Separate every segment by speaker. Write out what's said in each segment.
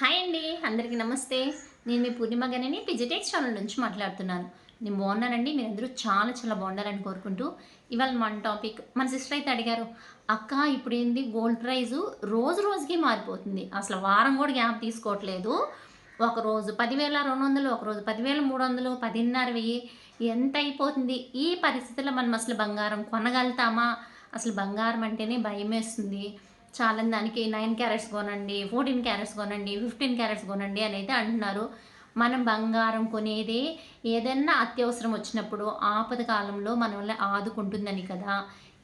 Speaker 1: Hi అండి అందరికీ నమస్తే. నేను మీ పూర్ణిమ గణని పిజిటెక్స్ ఛానల్ నుంచి మాట్లాడుతున్నాను. నేను బాగున్నానండి మీరందరూ చాలా చాలా బాగుండాలని కోరుకుంటూ ఇవాళ మన టాపిక్ మన సిస్టర్ అయితే అడిగారు అక్క ఇప్పుడు ఏంది గోల్డ్ ప్రైజు రోజు రోజుకి మారిపోతుంది. అసలు వారం కూడా గ్యాప్ తీసుకోవట్లేదు. ఒక రోజు పదివేల రెండు వందలు ఒక రోజు పదివేల మూడు వందలు పదిన్నర వెయ్యి ఎంత అయిపోతుంది? ఈ పరిస్థితుల్లో మనం అసలు బంగారం కొనగలుగుతామా? అసలు బంగారం అంటేనే భయం వేస్తుంది చాలా దానికి నైన్ క్యారెట్స్ కొనండి ఫోర్టీన్ క్యారెట్స్ కొనండి ఫిఫ్టీన్ క్యారెట్స్ కొనండి అని అయితే అంటున్నారు. మనం బంగారం కొనేదే ఏదన్నా అత్యవసరం వచ్చినప్పుడు ఆపద కాలంలో మనల్ని ఆదుకుంటుందని కదా.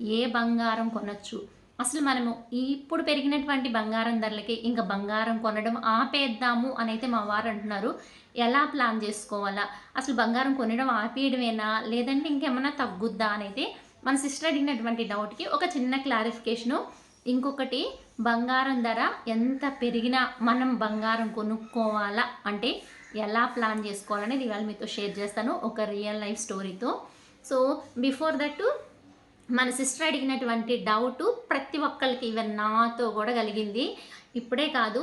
Speaker 1: ఏ బంగారం కొనచ్చు? అసలు మనము ఇప్పుడు పెరిగినటువంటి బంగారం ధరలకి ఇంకా బంగారం కొనడం ఆపేద్దాము అని అయితే మా వారు అంటున్నారు. ఎలా ప్లాన్ చేసుకోవాలా? అసలు బంగారం కొనడం ఆపేయడమేనా? లేదంటే ఇంకేమైనా తగ్గుద్దా అని అయితే మన సిస్టర్ అడిగినటువంటి డౌట్కి ఒక చిన్న క్లారిఫికేషను ఇంకొకటి బంగారం ధర ఎంత పెరిగినా మనం బంగారం కొనుక్కోవాలా? అంటే ఎలా ప్లాన్ చేసుకోవాలనేది ఇవాళ మీతో షేర్ చేస్తాను ఒక రియల్ లైఫ్ స్టోరీతో. సో బిఫోర్ దట్ మన సిస్టర్ అడిగినటువంటి డౌట్ ప్రతి ఒక్కరికి ఈవెన్ నాతో కూడా కలిగింది. ఇప్పుడే కాదు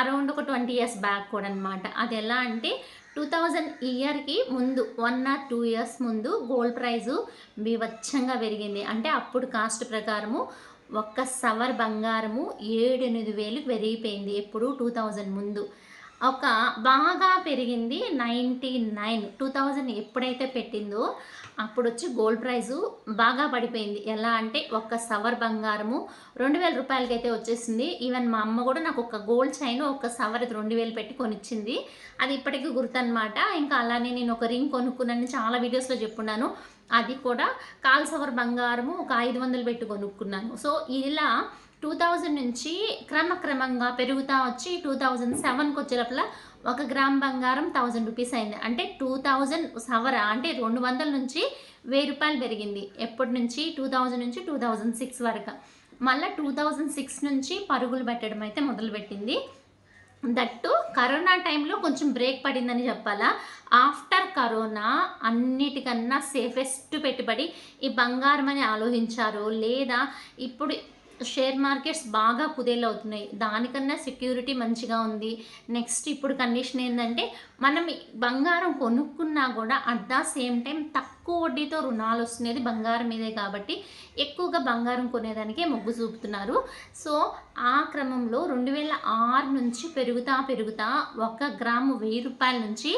Speaker 1: అరౌండ్ ఒక ట్వంటీ ఇయర్స్ బ్యాక్ కూడా అనమాట అది ఎలా అంటే టూ థౌజండ్ ఇయర్కి ముందు వన్ ఆర్ టూ ఇయర్స్ ముందు గోల్డ్ ప్రైజు బీభత్సంగా పెరిగింది. అంటే అప్పుడు కాస్ట్ ప్రకారము ఒక్క సవర్ బంగారము ఏడు ఎనిమిది వేలు పెరిగిపోయింది ఎప్పుడు టూ థౌజండ్ ముందు. ఒక బాగా పెరిగింది నైంటీ నైన్ టూ థౌజండ్ ఎప్పుడైతే పెట్టిందో అప్పుడు వచ్చి గోల్డ్ ప్రైజు బాగా పడిపోయింది. ఎలా అంటే ఒక్క సవర్ బంగారము రెండు వేల రూపాయలకైతే వచ్చేసింది. ఈవెన్ మా అమ్మ కూడా నాకు ఒక గోల్డ్ చైన్ ఒక సవర్ రెండు వేలు పెట్టి కొనిచ్చింది. అది ఇప్పటికీ గుర్తనమాట ఇంకా అలానే నేను ఒక రింగ్ కొనుక్కున్నాను చాలా వీడియోస్లో చెప్పున్నాను. అది కూడా కాల్ సవర్ బంగారము ఒక ఐదు వందలు పెట్టి కొనుక్కున్నాను. సో ఇలా టూ థౌజండ్ నుంచి క్రమక్రమంగా పెరుగుతూ వచ్చి టూ థౌజండ్ సెవెన్కి వచ్చేటప్పుడు ఒక గ్రామ్ బంగారం థౌజండ్ రూపీస్ అయింది. అంటే టూ థౌజండ్ సవర అంటే రెండు వందల నుంచి వెయ్యి రూపాయలు పెరిగింది. ఎప్పటి నుంచి? టూ థౌజండ్ నుంచి టూ థౌజండ్ సిక్స్ వరకు. మళ్ళీ టూ థౌజండ్ సిక్స్ నుంచి పరుగులు పెట్టడం అయితే మొదలుపెట్టింది. దట్టు కరోనా టైంలో కొంచెం బ్రేక్ పడిందని చెప్పాలా? ఆఫ్టర్ కరోనా అన్నిటికన్నా సేఫెస్ట్ పెట్టుబడి ఈ బంగారం అని ఆలోచించారు లేదా? ఇప్పుడు షేర్ మార్కెట్స్ బాగా కుదేలవుతున్నాయి. దానికన్నా సెక్యూరిటీ మంచిగా ఉంది. నెక్స్ట్ ఇప్పుడు కండిషన్ ఏంటంటే మనం బంగారం కొనుక్కున్నా కూడా అట్ ద సేమ్ టైం తక్కువ వడ్డీతో రుణాలు వస్తున్నది బంగారం మీదే కాబట్టి ఎక్కువగా బంగారం కొనేదానికే మొగ్గు చూపుతున్నారు. సో ఆ క్రమంలో రెండు వేల ఆరు నుంచి పెరుగుతా పెరుగుతా ఒక గ్రాము వెయ్యి రూపాయల నుంచి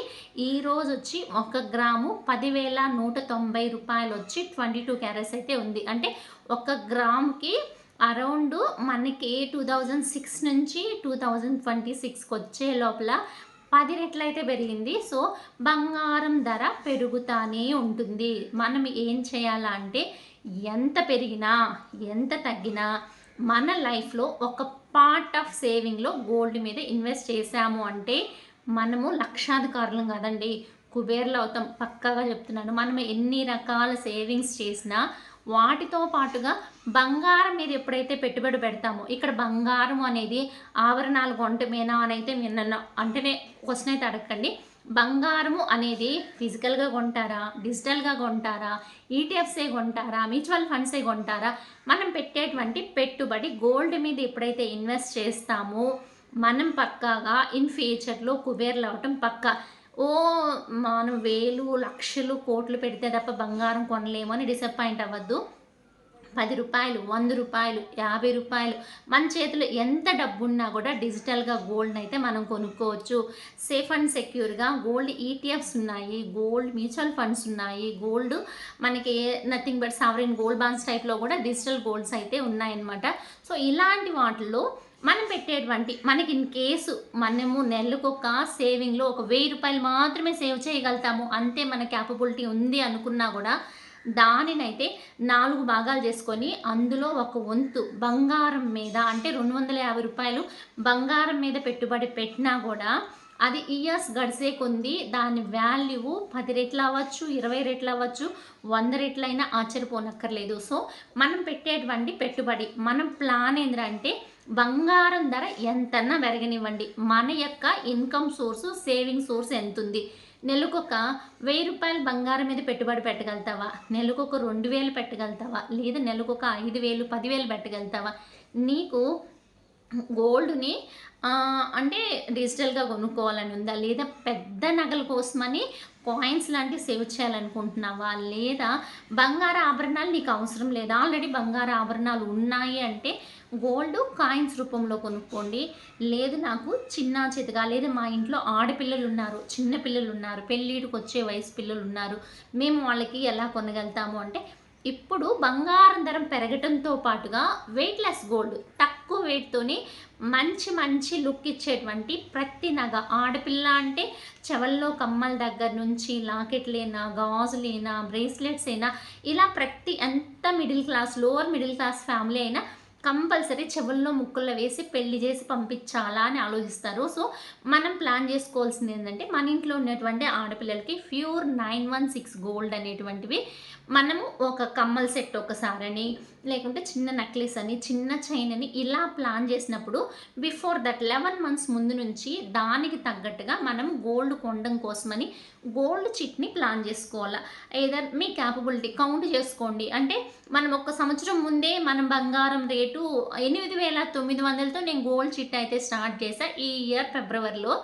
Speaker 1: ఈరోజు వచ్చి ఒక గ్రాము పదివేల నూట తొంభై రూపాయలు వచ్చి ట్వంటీ టూ క్యారెట్స్ అయితే ఉంది. అంటే ఒక గ్రాముకి అరౌండ్ మనకి టూ థౌజండ్ సిక్స్ నుంచి టూ థౌజండ్ ట్వంటీ సిక్స్కి వచ్చే లోపల పది రెట్లయితే పెరిగింది. సో బంగారం ధర పెరుగుతానే ఉంటుంది. మనం ఏం చేయాలంటే ఎంత పెరిగినా ఎంత తగ్గినా మన లైఫ్లో ఒక పార్ట్ ఆఫ్ సేవింగ్లో గోల్డ్ మీద ఇన్వెస్ట్ చేశాము అంటే మనము లక్షాధికారులం కదండి. కుబేర్లు అవుతాం. పక్కాగా చెప్తున్నాను. మనం ఎన్ని రకాల సేవింగ్స్ చేసినా వాటితో పాటుగా బంగారం మీద ఎప్పుడైతే పెట్టుబడి పెడతామో ఇక్కడ బంగారం అనేది ఆభరణాలు కొంటమేనా అని అయితే మీరు నన్ను అంటేనే క్వశ్చన్ అయితే అడగండి బంగారము అనేది ఫిజికల్గా కొంటారా డిజిటల్గా కొంటారా ఈటీఎఫ్సే కొంటారా మ్యూచువల్ ఫండ్సే కొంటారా? మనం పెట్టేటువంటి పెట్టుబడి గోల్డ్ మీద ఎప్పుడైతే ఇన్వెస్ట్ చేస్తామో మనం పక్కాగా ఇన్ ఫ్యూచర్లో కుబేర్లు అవటం పక్కా. ఓ మనం వేలు లక్షలు కోట్లు పెడితే తప్ప బంగారం కొనలేము అని డిసప్పాయింట్ అవ్వద్దు. పది రూపాయలు వంద రూపాయలు యాభై రూపాయలు మన చేతిలో ఎంత డబ్బు ఉన్నా కూడా డిజిటల్గా గోల్డ్ అయితే మనం కొనుక్కోవచ్చు. సేఫ్ అండ్ సెక్యూర్గా గోల్డ్ ఈటీఎఫ్స్ ఉన్నాయి గోల్డ్ మ్యూచువల్ ఫండ్స్ ఉన్నాయి గోల్డ్ మనకి nothing but sovereign gold bonds టైప్లో కూడా డిజిటల్ గోల్డ్స్ అయితే ఉన్నాయన్నమాట. సో ఇలాంటి వాటిల్లో మనం పెట్టేటువంటి మనకి ఇన్ కేసు మనము నెలకొక సేవింగ్లో ఒక వెయ్యి రూపాయలు మాత్రమే సేవ్ చేయగలుగుతాము అంతే మన క్యాపబిలిటీ ఉంది అనుకున్నా కూడా దానినైతే నాలుగు భాగాలు చేసుకొని అందులో ఒక వంతు బంగారం మీద అంటే రెండు వందల యాభై రూపాయలు బంగారం మీద పెట్టుబడి పెట్టినా కూడా అది ఇయర్స్ గడిసే కొంది దాని వాల్యూ పది రెట్లు అవ్వచ్చు ఇరవై రెట్లు అవ్వచ్చు వంద రెట్లైనా ఆశ్చర్యపోనక్కర్లేదు. సో మనం పెట్టేటువంటి పెట్టుబడి మనం ప్లాన్ ఏంటంటే బంగారం ధర ఎంతన్నా పెరగనివ్వండి. మన యొక్క ఇన్కమ్ సోర్సు సేవింగ్ సోర్స్ ఎంత ఉంది నెలకొక వెయ్యి రూపాయలు బంగారం మీద పెట్టుబడి పెట్టగలుగుతావా? నెలకొక రెండు వేలు పెట్టగలుగుతావా? లేదా నెలకొక ఐదు వేలు పదివేలు పెట్టగలుగుతావా? నీకు గోల్డ్‌ని అంటే డిజిటల్‌గా కొనుక్కోవాలని ఉందా? లేదా పెద్ద నగల కోసమని కాయిన్స్ లాంటివి సేవ్ చేయాలనుకుంటున్నావా? లేదా బంగారు ఆభరణాలు నీకు అవసరం లేదా? ఆల్రెడీ బంగారు ఆభరణాలు ఉన్నాయి అంటే గోల్డ్ కాయిన్స్ రూపంలో కొనుక్కోండి. లేదు నాకు చిన్నా చేతిగా లేదు మా ఇంట్లో ఆడపిల్లలు ఉన్నారు చిన్న పిల్లలు ఉన్నారు పెళ్ళిడికి వచ్చే వయసు పిల్లలు ఉన్నారు మేము వాళ్ళకి ఎలా కొనగలుగుతాము అంటే ఇప్పుడు బంగారం ధర పెరగటంతో పాటుగా వెయిట్‌లెస్ గోల్డ్ తక్కువ తక్కువ వెయిట్తోనే మంచి మంచి లుక్ ఇచ్చేటువంటి ప్రతి నగ ఆడపిల్ల అంటే చెవల్లో కమ్మల దగ్గర నుంచి లాకెట్లైనా, గాజులైనా, బ్రేస్లెట్స్ అయినా ఇలా ప్రతి ఎంత middle class, lower middle class family అయినా కంపల్సరీ చెవుల్లో ముక్కుల్లో వేసి పెళ్ళి చేసి పంపించాలా అని ఆలోచిస్తారు. సో, మనం ప్లాన్ చేసుకోవాల్సింది ఏంటంటే మన ఇంట్లో ఉన్నటువంటి ఆడపిల్లలకి ప్యూర్ 916 గోల్డ్ అనేటువంటివి మనము ఒక కమ్మల సెట్ ఒకసారని, లేకుంటే చిన్న నెక్లెస్ అని, చిన్న చైన్ అని ఇలా ప్లాన్ చేసినప్పుడు బిఫోర్ దట్ 11 మంత్స్ ముందు నుంచి దానికి తగ్గట్టుగా మనం గోల్డ్ కొనడం కోసమని గోల్డ్ చిట్‌ని ప్లాన్ చేసుకోవాలి ఏదర్ మీ క్యాపబిలిటీ కౌంట్ చేసుకోండి. అంటే మనం ఒక సంవత్సరం ముందే మనం బంగారం రేటు 8900తో నేను గోల్డ్ చిట్ అయితే స్టార్ట్ చేశా. ఈ ఇయర్ ఫిబ్రవరిలో.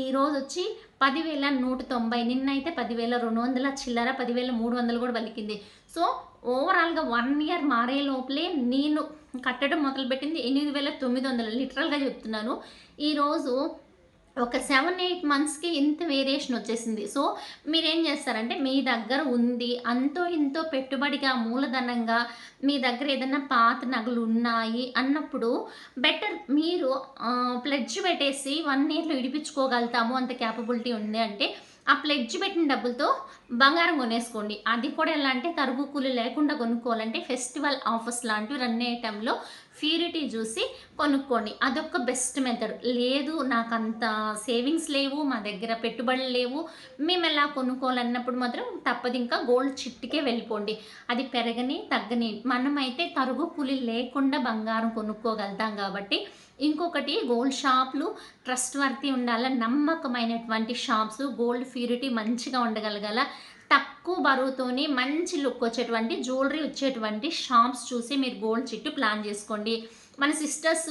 Speaker 1: ఈరోజు వచ్చి పదివేల నూట తొంభై నిన్నైతే పదివేల రెండు వందల చిల్లర పదివేల మూడు వందలు కూడా పలికింది. సో ఓవరాల్గా వన్ ఇయర్ మారే లోపలే నేను కట్టడం మొదలుపెట్టింది ఎనిమిది వేల తొమ్మిది వందలు లిటరల్గా చెప్తున్నాను. ఈరోజు ఒక 7, 8 మంత్స్‌కి ఇంత వేరియేషన్ వచ్చేసింది. సో, మీరేం చేస్తారంటే మీ దగ్గర ఉంది. అంతో ఇంతో పెట్టుబడిగా మూలధనంగా మీ దగ్గర ఏదైనా పాత నగలు ఉన్నాయి అన్నప్పుడు బెటర్ మీరు ప్లెడ్జ్ పెట్టేసి వన్ ఇయర్‌లో ఇడిపించుకోగలుగుతాము అంత క్యాపబిలిటీ ఉంది అంటే ఆ ప్లెడ్జ్ పెట్టిన డబ్బులతో బంగారం కొనేసుకోండి. అది కూడా ఎలా అంటే తరుగు కూలి లేకుండా కొనుక్కోవాలంటే ఫెస్టివల్ ఆఫర్స్ లాంటివి రన్ అయ్యే టైంలో ప్యూరిటీ చూసి కొనుక్కోండి. అదొక బెస్ట్ మెథడ్. లేదు నాకు అంత సేవింగ్స్ లేవు, మా దగ్గర పెట్టుబడులు లేవు, మేము ఎలా కొనుక్కోవాలన్నప్పుడు మాత్రం తప్పదింకా గోల్డ్ చిట్‌కే వెళ్ళిపోండి. అది పెరగని, తగ్గని మనమైతే తరుగు కూలి లేకుండా బంగారం కొనుక్కోగలుగుతాం కాబట్టి ఇంకొకటి గోల్డ్ షాపులు ట్రస్ట్ వర్తి ఉండాల. నమ్మకమైనటువంటి షాప్స్ గోల్డ్ ప్యూరిటీ మంచిగా ఉండగలగాల. తక్కువ బరువుతోని మంచి లుక్ వచ్చేటువంటి జ్యువెలరీ వచ్చేటువంటి షాప్స్ చూసి మీరు గోల్డ్ చిట్టు ప్లాన్ చేసుకోండి. మన సిస్టర్స్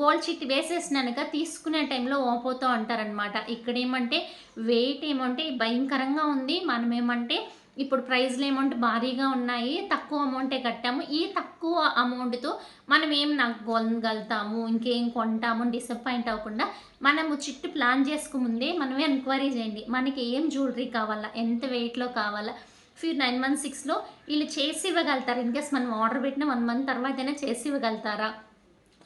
Speaker 1: గోల్డ్ చిట్ వేసేసినాక తీసుకునే టైంలో వాపోతూ అంటారనమాట. ఇక్కడేమంటే వెయిట్ ఏమంటే భయంకరంగా ఉంది. మనమేమంటే ఇప్పుడు ప్రైజ్‌లు అమౌంట్ భారీగా ఉన్నాయి. తక్కువ అమౌంటే కట్టాము. ఈ తక్కువ అమౌంట్‌తో మనం ఏం నగ కొనగలుగుతాము, ఇంకేం కొంటాము డిసప్పాయింట్ అవ్వకుండా మనము చిట్టు ప్లాన్ చేసుకుముందే మనమే ఎంక్వైరీ చేయండి. మనకి ఏం జ్యువెలరీ కావాలా, ఎంత వెయిట్‌లో కావాలా, ఫీ నైన్ మంత్ సిక్స్లో వీళ్ళు చేసి ఇవ్వగలుగుతారు. ఇన్‌కేస్ మనం ఆర్డర్ పెట్టిన వన్ మంత్ తర్వాతైనా చేసి ఇవ్వగలుగుతారా?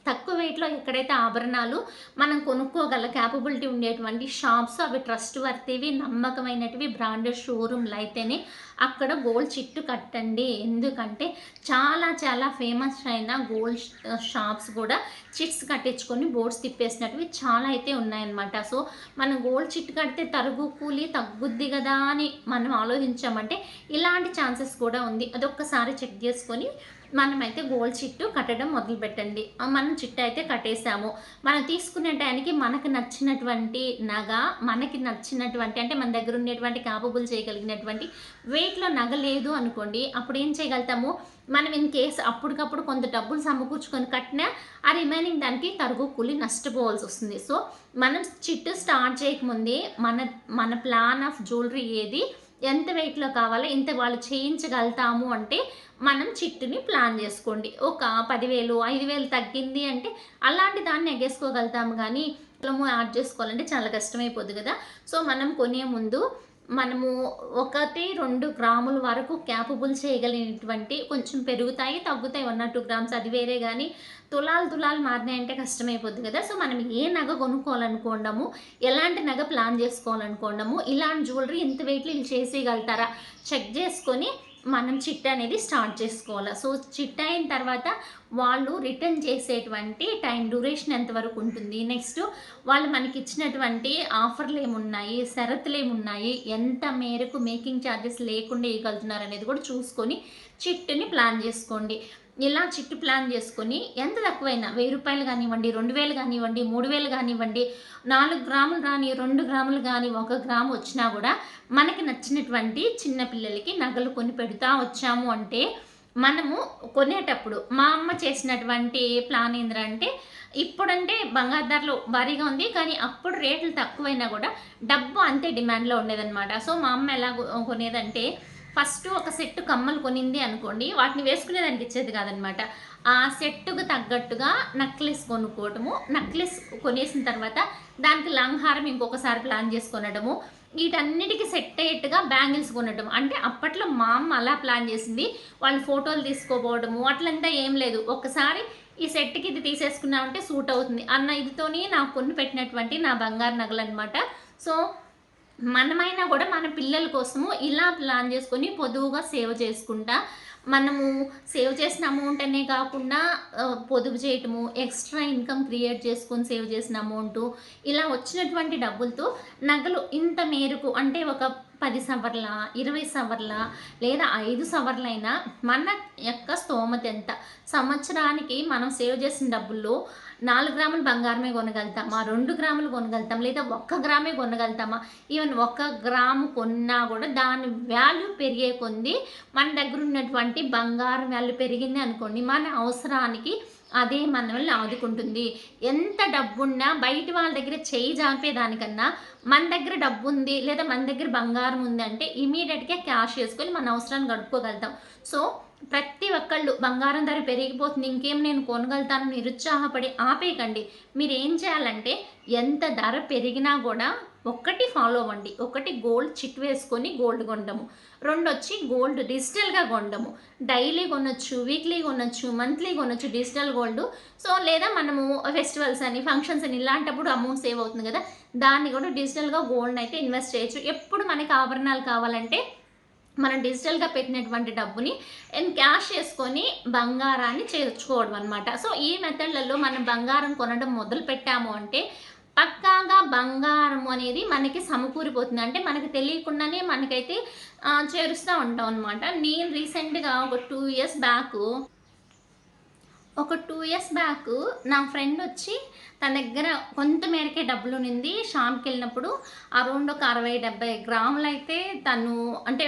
Speaker 1: తక్కువ వెయిట్‌లో ఎక్కడైతే ఆభరణాలు మనం కొనుక్కోగల క్యాపబిలిటీ ఉండేటువంటి షాప్స్ అవి ట్రస్ట్ వర్తీవి, నమ్మకమైనటివి బ్రాండెడ్ షోరూమ్‌లు అయితేనే అక్కడ గోల్డ్ చిట్టు కట్టండి. ఎందుకంటే చాలా చాలా ఫేమస్ అయిన గోల్డ్ షాప్స్ కూడా చిట్స్ కట్టించుకొని బోర్డ్స్ తిప్పేసినటివి చాలా అయితే ఉన్నాయన్నమాట. సో, మనం గోల్డ్ చిట్ కడితే తరుగు కూలి తగ్గుద్ది కదా అని మనం ఆలోచించామంటే ఇలాంటి ఛాన్సెస్ కూడా ఉంది. అదొక్కసారి చెక్ చేసుకొని మనమైతే గోల్డ్ చిట్టు కట్టడం మొదలుపెట్టండి. మనం చిట్టు అయితే కట్టేసాము. మనం తీసుకునే టైంకి మనకు నచ్చినటువంటి నగ, మనకి నచ్చినటువంటి అంటే మన దగ్గర ఉండేటువంటి కేపబుల్ చేయగలిగినటువంటి వెయిట్‌లో నగ లేదు అనుకోండి. అప్పుడు ఏం చేయగలుగుతాము, మనం ఇన్ కేస్ అప్పటికప్పుడు కొంత డబ్బులు సమకూర్చుకొని కట్టినా ఆ రిమైనింగ్ దానికి తరుగు కూలి నష్టపోవాల్సి వస్తుంది సో, మనం చిట్టు స్టార్ట్ చేయకముందే మన మన ప్లాన్ ఆఫ్ జ్యువెలరీ ఏది, ఎంత వెయిట్‌లో కావాలో ఇంత వాళ్ళు చేయించగలుగుతాము అంటే మనం చిట్టుని ప్లాన్ చేసుకోండి. ఒక పదివేలు ఐదు వేలు తగ్గింది అంటే అలాంటి దాన్ని ఎగేసుకోగలుగుతాము కానీ ఇట్లము యాడ్ చేసుకోవాలంటే చాలా కష్టమైపోద్ది కదా సో, మనం కొనే ముందు మనము 1, 2 గ్రాముల వరకు క్యాపబుల్ చేయగలిగినటువంటి కొంచెం పెరుగుతాయి, తగ్గుతాయి వన్ ఆర్ టూ గ్రామ్స్ అది వేరే కానీ తులాలు తులాలు మారినాయంటే కష్టమైపోద్ది కదా. సో, మనం ఏ నగ కొనుక్కోవాలనుకోండము ఎలాంటి నగ ప్లాన్ చేసుకోవాలనుకోండము ఇలాంటి జ్యువెలరీ ఇంత వెయిట్‌లో ఈళ్ళు చేసేయగలుగుతారా? చెక్ చేసుకొని మనం చిట్ అనేది స్టార్ట్ చేసుకోవాలి. సో, చిట్ అయిన తర్వాత వాళ్ళు రిటర్న్ చేసేటువంటి టైం డ్యూరేషన్ ఎంతవరకు ఉంటుంది, నెక్స్ట్ వాళ్ళు మనకి ఇచ్చినటువంటి ఆఫర్లు ఏమున్నాయి? షరతులు ఏమున్నాయి? ఎంత మేరకు మేకింగ్ చార్జెస్ లేకుండా ఇయ్యగలుగుతున్నారనేది కూడా చూసుకొని చిట్టుని ప్లాన్ చేసుకోండి. ఇలా చిట్టు ప్లాన్ చేసుకొని ఎంత తక్కువైనా వెయ్యి రూపాయలు కానివ్వండి రెండు వేలు కానివ్వండి మూడు వేలు కానివ్వండి నాలుగు గ్రాములు కానీ రెండు గ్రాములు కానీ ఒక గ్రాము వచ్చినా కూడా మనకి నచ్చినటువంటి చిన్నపిల్లలకి నగలు కొని పెడతా వచ్చాము అంటే మనము కొనేటప్పుడు మా అమ్మ చేసినటువంటి ప్లాన్ ఏంటంటే ఇప్పుడంటే బంగారు ధరలు భారీగా ఉంది కానీ అప్పుడు రేట్లు తక్కువైనా కూడా డబ్బు అంతే డిమాండ్లో ఉండేదన్నమాట. సో మా అమ్మ ఎలా కొ- కొనేదంటే ఫస్ట్ ఒక సెట్ కమ్మలు కొనింది అనుకోండి వాటిని వేసుకునేదానికి ఇచ్చేది కాదనమాట. ఆ సెట్టుకు తగ్గట్టుగా నక్లెస్ కొనుక్కోవటము నక్లెస్ కొనేసిన తర్వాత దానికి లంహారం ఇంకొకసారి ప్లాన్ చేసుకొనడము వీటన్నిటికీ సెట్ అయ్యేట్టుగా బ్యాంగిల్స్ కొనడం అంటే అప్పట్లో మా అమ్మ అలా ప్లాన్ చేసింది వాళ్ళు ఫోటోలు తీసుకోపోవడము అట్లంతా ఏం లేదు. ఒకసారి ఈ సెట్కి ఇది తీసేసుకున్నామంటే సూట్ అవుతుంది. అన్న ఇదితోని నాకు కొన్ని పెట్టినటువంటి నా బంగారు నగలు అనమాట సో మనమైనా కూడా మన పిల్లల కోసము ఇలా ప్లాన్ చేసుకొని పొదువుగా సేవ్ చేసుకుంటా. మనము సేవ్ చేసిన అమౌంట్ అనే కాకుండా పొదుపు చేయటము ఎక్స్ట్రా ఇన్కమ్ క్రియేట్ చేసుకొని సేవ్ చేసిన అమౌంట్ ఇలా వచ్చినటువంటి డబ్బులతో నగలు ఇంత మేరకు అంటే ఒక పది సవర్ల ఇరవై సవర్ల లేదా ఐదు సవర్లైనా మన యొక్క స్తోమత ఎంత? సంవత్సరానికి మనం సేవ్ చేసిన డబ్బుల్లో నాలుగు గ్రాములు బంగారమే కొనగలుగుతామా? రెండు గ్రాములు కొనగలుగుతాం లేదా ఒక్క గ్రామే కొనగలుగుతామా? ఈవెన్ ఒక్క గ్రాము కొన్నా కూడా దాని వాల్యూ పెరిగే కొంది మన దగ్గర ఉన్నటువంటి బంగారం వాల్యూ పెరిగింది అనుకోండి. మన అవసరానికి అదే మనల్ని ఆదుకుంటుంది. ఎంత డబ్బున్నా బయట వాళ్ళ దగ్గర చేయి జాపేదానికన్నా మన దగ్గర డబ్బు ఉంది లేదా మన దగ్గర బంగారం ఉంది అంటే ఇమీడియట్గా క్యాష్ చేసుకొని మన అవసరాన్ని గడుపుకోగలుగుతాం. సో ప్రతి ఒక్కళ్ళు బంగారం ధర పెరిగిపోతుంది. ఇంకేం నేను కొనగలుగుతాను నిరుత్సాహపడి ఆపేయకండి. మీరు ఏం చేయాలంటే ఎంత ధర పెరిగినా కూడా ఒక్కటి ఫాలో అవ్వండి. ఒకటి గోల్డ్ చిట్ వేసుకొని గోల్డ్ కొండము రెండు వచ్చి గోల్డ్ డిజిటల్గా కొండము డైలీ కొనొచ్చు వీక్లీ కొనొచ్చు మంత్లీ కొనొచ్చు డిజిటల్ గోల్డ్. సో లేదా మనము ఫెస్టివల్స్ అని ఫంక్షన్స్ అని ఇలాంటప్పుడు అమౌంట్ సేవ్ అవుతుంది కదా. దాన్ని కూడా డిజిటల్గా గోల్డ్ అయితే ఇన్వెస్ట్ చేయొచ్చు. ఎప్పుడు మనకి ఆభరణాలు కావాలంటే మనం డిజిటల్గా పెట్టినటువంటి డబ్బుని క్యాష్ చేసుకొని బంగారాన్ని చేర్చుకోవడం అనమాట సో ఈ మెథడ్లలో మనం బంగారం కొనడం మొదలు పెట్టాము అంటే పక్కాగా బంగారం అనేది మనకి సమకూరిపోతుంది. అంటే మనకి తెలియకుండానే మనకైతే చేరుస్తూ ఉంటాం అనమాట నేను రీసెంట్గా ఒక టూ ఇయర్స్ బ్యాక్ ఒక టూ ఇయర్స్ బ్యాక్ నా ఫ్రెండ్ వచ్చి తన దగ్గర కొంత మేరకే డబ్బులు ఉన్నింది. షాప్కి వెళ్ళినప్పుడు అరౌండ్ ఒక అరవై డెబ్బై గ్రాములు అయితే తను అంటే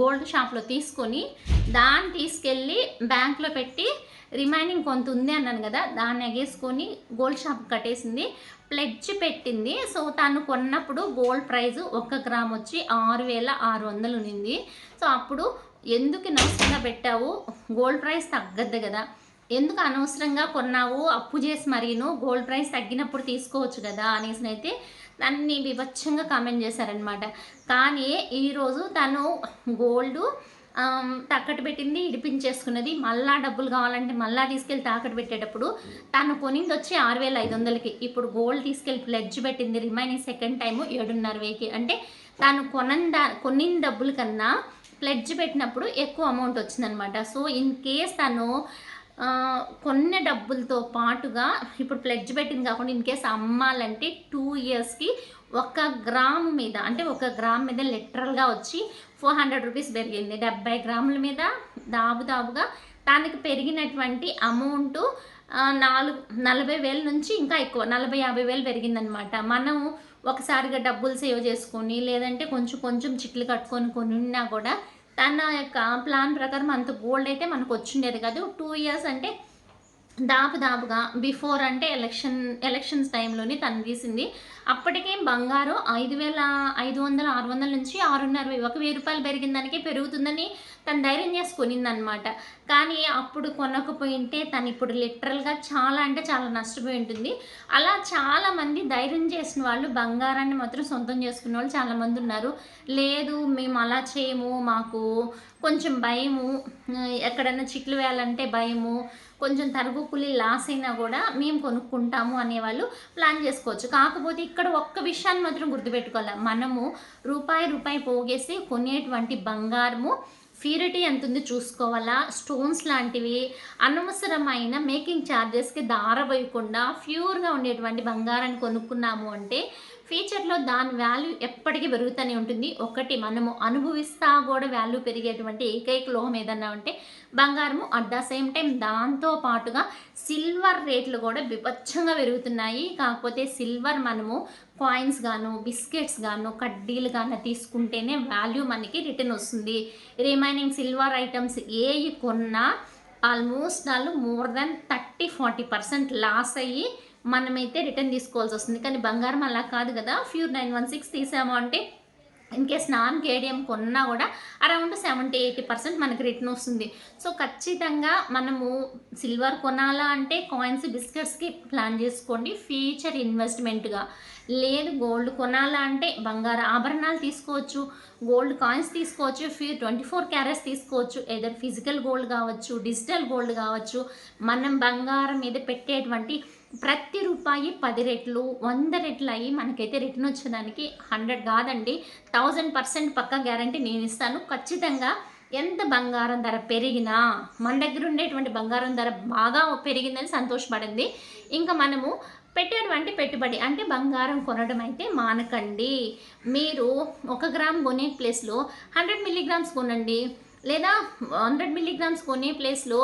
Speaker 1: గోల్డ్ షాప్లో తీసుకొని దాన్ని తీసుకెళ్ళి బ్యాంక్లో పెట్టి రిమైనింగ్ కొంత ఉంది అన్నాను కదా దాన్ని ఎగేసుకొని గోల్డ్ షాప్ కట్టేసింది ప్లెడ్జ్ పెట్టింది. సో తను కొన్నప్పుడు గోల్డ్ ప్రైస్ ఒక గ్రామ్ వచ్చి ఆరు వేల ఆరు వందలు ఉన్నింది. సో అప్పుడు ఎందుకు నష్టంగా పెట్టావు? గోల్డ్ ప్రైస్ తగ్గద్దు కదా. ఎందుకు అనవసరంగా కొన్నావు? అప్పు చేసి మరీను గోల్డ్ ప్రైస్ తగ్గినప్పుడు తీసుకోవచ్చు కదా అనేసి అయితే దాన్ని వివచ్చంగా కామెంట్ చేశారనమాట కానీ ఈరోజు తను గోల్డ్ తాకట్టు పెట్టింది ఇడిపించేసుకున్నది. మళ్ళా డబ్బులు కావాలంటే మళ్ళా తీసుకెళ్ళి తాకట్టు పెట్టేటప్పుడు తను కొనింది వచ్చి ఆరు వేల ఐదు వందలకి ఇప్పుడు గోల్డ్ తీసుకెళ్ళి ప్లెడ్జ్ పెట్టింది రిమైనింగ్ సెకండ్ టైము ఏడున్నర వేకి అంటే తాను కొనంద కొనిన డబ్బుల కన్నా ప్లెడ్జ్ పెట్టినప్పుడు ఎక్కువ అమౌంట్ వచ్చిందనమాట. సో ఇన్ కేస్ తను కొన్న డబ్బులతో పాటుగా ఇప్పుడు ప్లెడ్జ్ పెట్టింది కాకుండా ఇన్ కేస్ అమ్మాలంటే టూ ఇయర్స్కి ఒక గ్రామ్ మీద అంటే ఒక గ్రామ్ మీద లిటరల్గా వచ్చి ఫోర్ హండ్రెడ్ రూపీస్ పెరిగింది. డెబ్బై గ్రాముల మీద దాబు దాబుగా దానికి పెరిగినటువంటి అమౌంట్ నాలుగు నలభై వేల నుంచి ఇంకా ఎక్కువ నలభై యాభై వేలు పెరిగిందనమాట. మనం ఒకసారిగా డబ్బులు సేవ్ చేసుకొని లేదంటే కొంచెం కొంచెం చిట్లు కట్టుకొని కొని ఉన్నా కూడా తన యొక్క ప్లాన్ ప్రకారం అంత గోల్డ్ అయితే మనకు వచ్చిండేది కాదు. టూ ఇయర్స్ అంటే దాపు దాపుగా బిఫోర్ అంటే ఎలక్షన్ ఎలక్షన్స్ టైంలోనే తను తీసింది అప్పటికే బంగారు ఐదు వేల ఐదు వందల ఆరు వందల నుంచి ఆరున్నర ఒక వెయ్యి రూపాయలు పెరిగిన దానికి పెరుగుతుందని తను ధైర్యం చేసుకునిందనమాట కానీ అప్పుడు కొనకపోయింటే తను ఇప్పుడు లిటరల్గా చాలా అంటే చాలా నష్టపోయి ఉంటుంది. అలా చాలామంది ధైర్యం చేసిన వాళ్ళు బంగారాన్ని మాత్రం సొంతం చేసుకున్న వాళ్ళు చాలామంది ఉన్నారు. లేదు మేము అలా చేయము మాకు కొంచెం భయము ఎక్కడైనా చిట్లు వేయాలంటే భయము కొంచెం తరుగు పులి లాస్ అయినా కూడా మేము కొనుక్కుంటాము అనేవాళ్ళు ప్లాన్ చేసుకోవచ్చు. కాకపోతే ఇక్కడ ఒక్క విషయాన్ని మాత్రం గుర్తుపెట్టుకోవాలి. మనము రూపాయి రూపాయి పోగేసి కొనేటువంటి బంగారము ప్యూరిటీ ఎంత ఉంది చూసుకోవాలా. స్టోన్స్ లాంటివి అనవసరమైన మేకింగ్ ఛార్జెస్కి దారబోయకుండా ప్యూర్గా ఉండేటువంటి బంగారాన్ని కొనుక్కున్నాము అంటే ఫ్యూచర్లో దాని వాల్యూ ఎప్పటికీ పెరుగుతూనే ఉంటుంది. ఒకటి మనము అనుభవిస్తా కూడా వాల్యూ పెరిగేటువంటి ఏకైక లోహం ఏదన్నా ఉంటే బంగారము అట్ ద సేమ్ టైం దాంతో పాటుగా సిల్వర్ రేట్లు కూడా విపచ్చంగా పెరుగుతున్నాయి. కాకపోతే సిల్వర్ మనము కాయిన్స్ గాను బిస్కెట్స్ గాను కడ్డీలు గాను తీసుకుంటేనే వాల్యూ మనకి రిటర్న్ వస్తుంది. రిమైనింగ్ సిల్వర్ ఐటమ్స్ ఏవి కొన్నా ఆల్మోస్ట్ వాళ్ళు more than thirty forty percent loss అయ్యి మనమైతే రిటర్న్ తీసుకోవాల్సి వస్తుంది. కానీ బంగారం అలా కాదు కదా. ఫ్యూర్ నైన్ వన్ సిక్స్ తీసాము అంటే ఇన్కేస్ నాన్ కేడిఎం కొన్నా కూడా అరౌండ్ సెవెంటీ ఎయిటీ పర్సెంట్ మనకి రిటర్న్ వస్తుంది. సో ఖచ్చితంగా మనము సిల్వర్ కొనాలా అంటే కాయిన్స్ బిస్కెట్స్కి ప్లాన్ చేసుకోండి. ఫ్యూచర్ ఇన్వెస్ట్మెంట్గా. లేదు గోల్డ్ కొనాలా అంటే బంగారు ఆభరణాలు తీసుకోవచ్చు గోల్డ్ కాయిన్స్ తీసుకోవచ్చు ఫ్యూ ట్వంటీ ఫోర్ క్యారెట్స్ తీసుకోవచ్చు ఏదర్ ఫిజికల్ గోల్డ్ కావచ్చు డిజిటల్ గోల్డ్ కావచ్చు. మనం బంగారం మీద పెట్టేటువంటి ప్రతి రూపాయి పది రెట్లు వంద రెట్లు అయ్యి మనకైతే రిటర్న్ వచ్చేదానికి హండ్రెడ్ కాదండి. థౌజండ్ పర్సెంట్ పక్క గ్యారంటీ నేను ఇస్తాను. ఖచ్చితంగా ఎంత బంగారం ధర పెరిగినా మన దగ్గర ఉండేటువంటి బంగారం ధర బాగా పెరిగిందని సంతోషపడింది. ఇంకా మనము పెట్టేటువంటి పెట్టుబడి అంటే బంగారం కొనడం అయితే మానకండి. మీరు ఒక గ్రామ్ కొనే ప్లేస్లో హండ్రెడ్ మిల్లీగ్రామ్స్ కొనండి. లేదా హండ్రెడ్ మిల్లీగ్రామ్స్ కొనే ప్లేస్లో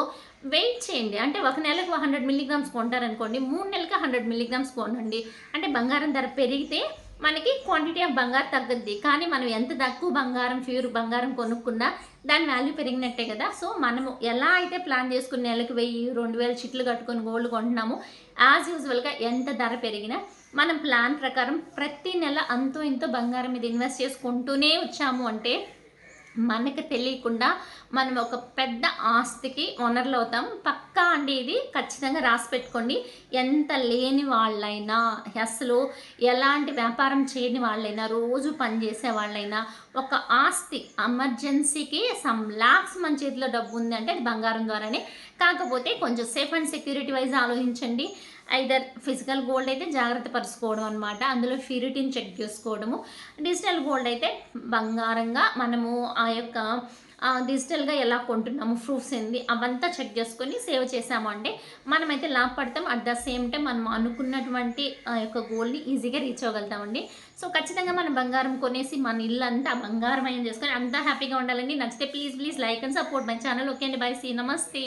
Speaker 1: వెయిట్ చేయండి. అంటే ఒక నెలకు హండ్రెడ్ మిల్లీగ్రామ్స్ కొంటారనుకోండి మూడు నెలలకు హండ్రెడ్ మిల్లీగ్రామ్స్ కొనండి. అంటే బంగారం ధర పెరిగితే మనకి క్వాంటిటీ ఆఫ్ బంగారం తగ్గుద్ది. కానీ మనం ఎంత తక్కువ బంగారం ప్యూర్ బంగారం కొనుక్కున్నా దాని వాల్యూ పెరిగినట్టే కదా. సో మనము ఎలా అయితే ప్లాన్ చేసుకుని నెలకు వెయ్యి రెండు వేల చిట్లు కట్టుకొని గోల్డ్ కొంటున్నామో యాజ్ యూజువల్గా ఎంత ధర పెరిగినా మనం ప్లాన్ ప్రకారం ప్రతి నెల అంతో ఇంతో బంగారం మీద ఇన్వెస్ట్ చేసుకుంటూనే వచ్చాము అంటే మనకు తెలియకుండా మనం ఒక పెద్ద ఆస్తికి ఓనర్లు అవుతాం. పక్కా అండి ఇది. ఖచ్చితంగా రాసి పెట్టుకోండి. ఎంత లేని వాళ్ళైనా అసలు ఎలాంటి వ్యాపారం చేయని వాళ్ళైనా రోజు పనిచేసే వాళ్ళైనా ఒక ఆస్తి ఎమర్జెన్సీకి సమ్ లాక్స్ మన చేతిలో డబ్బు ఉంది అంటే అది బంగారం ద్వారానే. కాకపోతే కొంచెం సేఫ్ అండ్ సెక్యూరిటీ వైజ్ ఆలోచించండి. ఐదర్ ఫిజికల్ గోల్డ్ అయితే జాగ్రత్త పరుచుకోవడం అనమాట అందులో ప్యూరిటీని చెక్ చేసుకోవడము. డిజిటల్ గోల్డ్ అయితే బంగారంగా మనము ఆ యొక్క డిజిటల్గా ఎలా కొంటున్నాము ప్రూఫ్స్ ఏంది అవంతా చెక్ చేసుకొని సేవ్ చేసాము అంటే మనమైతే లాభపడతాం. అట్ ద సేమ్ టైం మనం అనుకున్నటువంటి ఆ యొక్క గోల్ని ఈజీగా రీచ్ అవ్వగలుగుతామండి. సో ఖచ్చితంగా మనం బంగారం కొనేసి మన ఇల్లు అంతా బంగారమయం చేసుకొని అంతా హ్యాపీగా ఉండాలండి. నచ్చితే please please like and support my channel okay అండి బై సీ నమస్తే